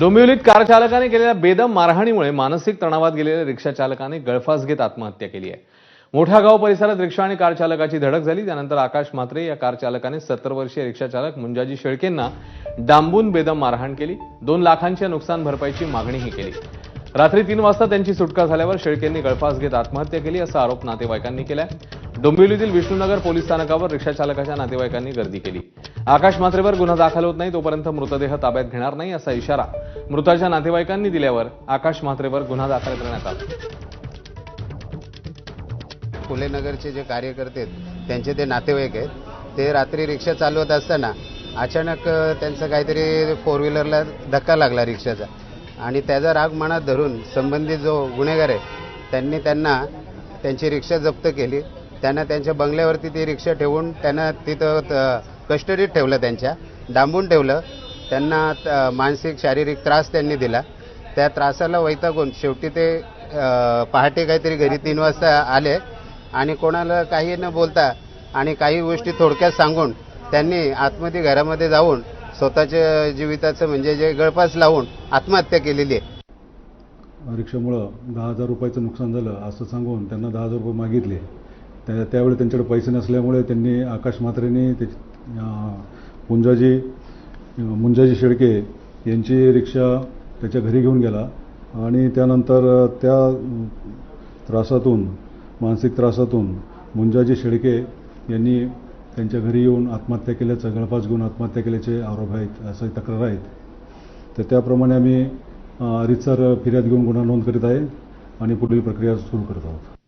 डोंबिवलीत car चालकाने केलेल्या बेदम मारहाणीमुळे मानसिक तणावात गेलेल्या रिक्षा चालकाने गळफास घेत आत्महत्या केली आहे. मोठा गाव परिसरात रिक्षा आणि कार चालकाची धडक झाली. त्यानंतर आकाश म्हात्रे या कार चालकाने सत्तर वर्षीय रिक्षाचालक मुंजाजी शेळकेंना डांबून बेदम मारहाण केली. दोन लाखांच्या नुकसान भरपाईची मागणीही केली. रात्री तीन वाजता त्यांची सुटका झाल्यावर शेळकेंनी गळफास घेत आत्महत्या केली असा आरोप नातेवाईकांनी केला डोंबिवलीतील विष्णुनगर पोलीस स्थानकावर रिक्षा चालकाच्या नातेवाईकांनी गर्दी केली. आकाश मात्रेवर गुन्हा दाखल होत नाही तोपर्यंत मृतदेह ताब्यात घेणार नाही असा इशारा मृताच्या नातेवाईकांनी दिल्यावर आकाश मात्रेवर गुन्हा दाखल करण्यात आला. फुलेनगरचे जे कार्यकर्ते आहेत त्यांचे ते नातेवाईक आहेत. ते रात्री रिक्षा चालवत असताना अचानक त्यांचं काहीतरी फोर व्हीलरला धक्का लागला रिक्षाचा. आणि त्याचा राग मनात धरून संबंधित जो गुन्हेगार आहे त्यांनी त्यांना त्यांची रिक्षा जप्त केली. त्यांना त्यांच्या बंगल्यावरती ती रिक्षा ठेवून त्यांना तिथं कस्टडीत ठेवलं त्यांच्या डांबून ठेवलं. त्यांना मानसिक शारीरिक त्रास त्यांनी दिला. त्या त्रासाला वैतागून शेवटी ते पहाटे काहीतरी घरी तीन वाजता आले आणि कोणाला काही न बोलता आणि काही गोष्टी थोडक्यात सांगून त्यांनी आतमध्ये घरामध्ये जाऊन स्वतःच्या जीविताचं म्हणजे जे गळपास लावून आत्महत्या केलेली आहे. रिक्षामुळं दहा हजार रुपयाचं नुकसान झालं असं सांगून त्यांना दहा हजार रुपये मागितले. त्या त्यावेळी त्यांच्याकडे पैसे नसल्यामुळे त्यांनी आकाश म्हात्रेने ते मुंजाजी मुंजाजी शेळके यांची रिक्षा त्याच्या घरी घेऊन गेला. आणि त्यानंतर त्या त्रासातून मानसिक त्रासातून मुंजाजी शेळके यांनी त्यांच्या घरी येऊन आत्महत्या केल्याचं गळफास घेऊन आत्महत्या केल्याचे आरोप आहेत असं तक्रार आहेत. तर त्याप्रमाणे आम्ही रितसर फिर्याद घेऊन गुन्हा नोंद करीत आहे आणि पुढील प्रक्रिया सुरू करत आहोत.